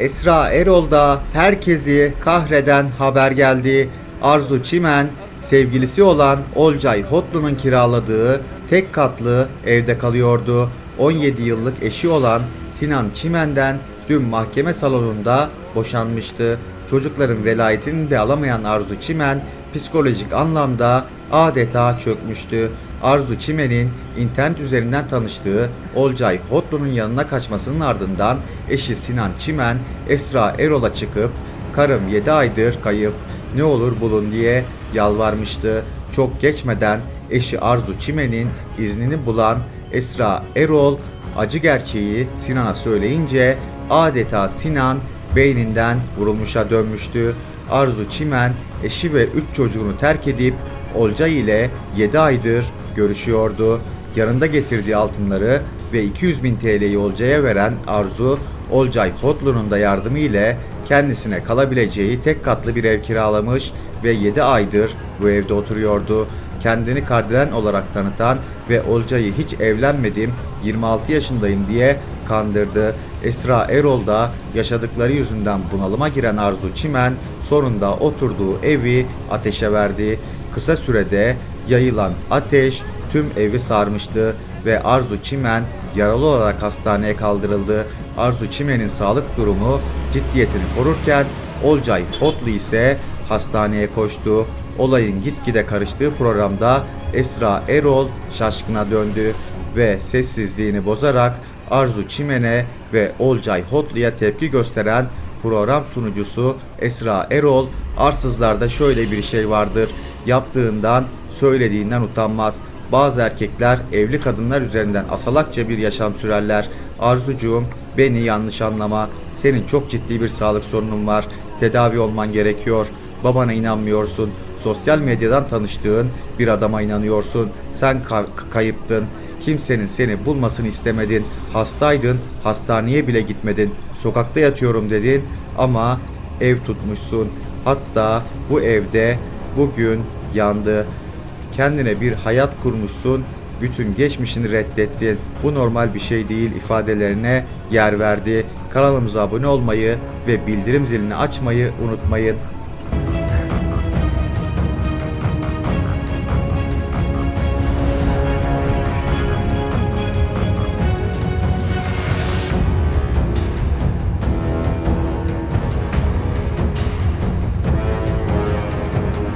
Esra Erol'da herkesi kahreden haber geldi. Arzu Çimen, sevgilisi olan Olcay Hotlu'nun kiraladığı tek katlı evde kalıyordu. 17 yıllık eşi olan Sinan Çimen'den dün mahkeme salonunda boşanmıştı. Çocukların velayetini de alamayan Arzu Çimen psikolojik anlamda adeta çökmüştü. Arzu Çimen'in internet üzerinden tanıştığı Olcay Hotlu'nun yanına kaçmasının ardından eşi Sinan Çimen Esra Erol'a çıkıp karım 7 aydır kayıp ne olur bulun diye yalvarmıştı. Çok geçmeden eşi Arzu Çimen'in iznini bulan Esra Erol acı gerçeği Sinan'a söyleyince adeta Sinan beyninden vurulmuşa dönmüştü. Arzu Çimen eşi ve 3 çocuğunu terk edip Olcay ile 7 aydır görüşüyordu. Yanında getirdiği altınları ve 200 bin TL'yi Olcay'a veren Arzu, Olcay Hotlu'nun da yardımı ile kendisine kalabileceği tek katlı bir ev kiralamış ve 7 aydır bu evde oturuyordu. Kendini kardelen olarak tanıtan ve Olcay'ı hiç evlenmedim, 26 yaşındayım diye kandırdı. Esra Erol da yaşadıkları yüzünden bunalıma giren Arzu Çimen sonunda oturduğu evi ateşe verdi. Kısa sürede yayılan ateş tüm evi sarmıştı ve Arzu Çimen yaralı olarak hastaneye kaldırıldı. Arzu Çimen'in sağlık durumu ciddiyetini korurken Olcay Hotlu ise hastaneye koştu. Olayın gitgide karıştığı programda Esra Erol şaşkına döndü ve sessizliğini bozarak Arzu Çimen'e ve Olcay Hotlu'ya tepki gösteren program sunucusu Esra Erol, arsızlarda şöyle bir şey vardır, yaptığından, söylediğinden utanmaz. Bazı erkekler evli kadınlar üzerinden asalakça bir yaşam sürerler. Arzucuğum, beni yanlış anlama. Senin çok ciddi bir sağlık sorunun var. Tedavi olman gerekiyor. Babana inanmıyorsun. Sosyal medyadan tanıştığın bir adama inanıyorsun. Sen ka- kayıptın. Kimsenin seni bulmasını istemedin. Hastaydın, hastaneye bile gitmedin. Sokakta yatıyorum dedin ama ev tutmuşsun. Hatta bu evde bugün yandı. Kendine bir hayat kurmuşsun. Bütün geçmişini reddettin. Bu normal bir şey değil ifadelerine yer verdi. Kanalımıza abone olmayı ve bildirim zilini açmayı unutmayın.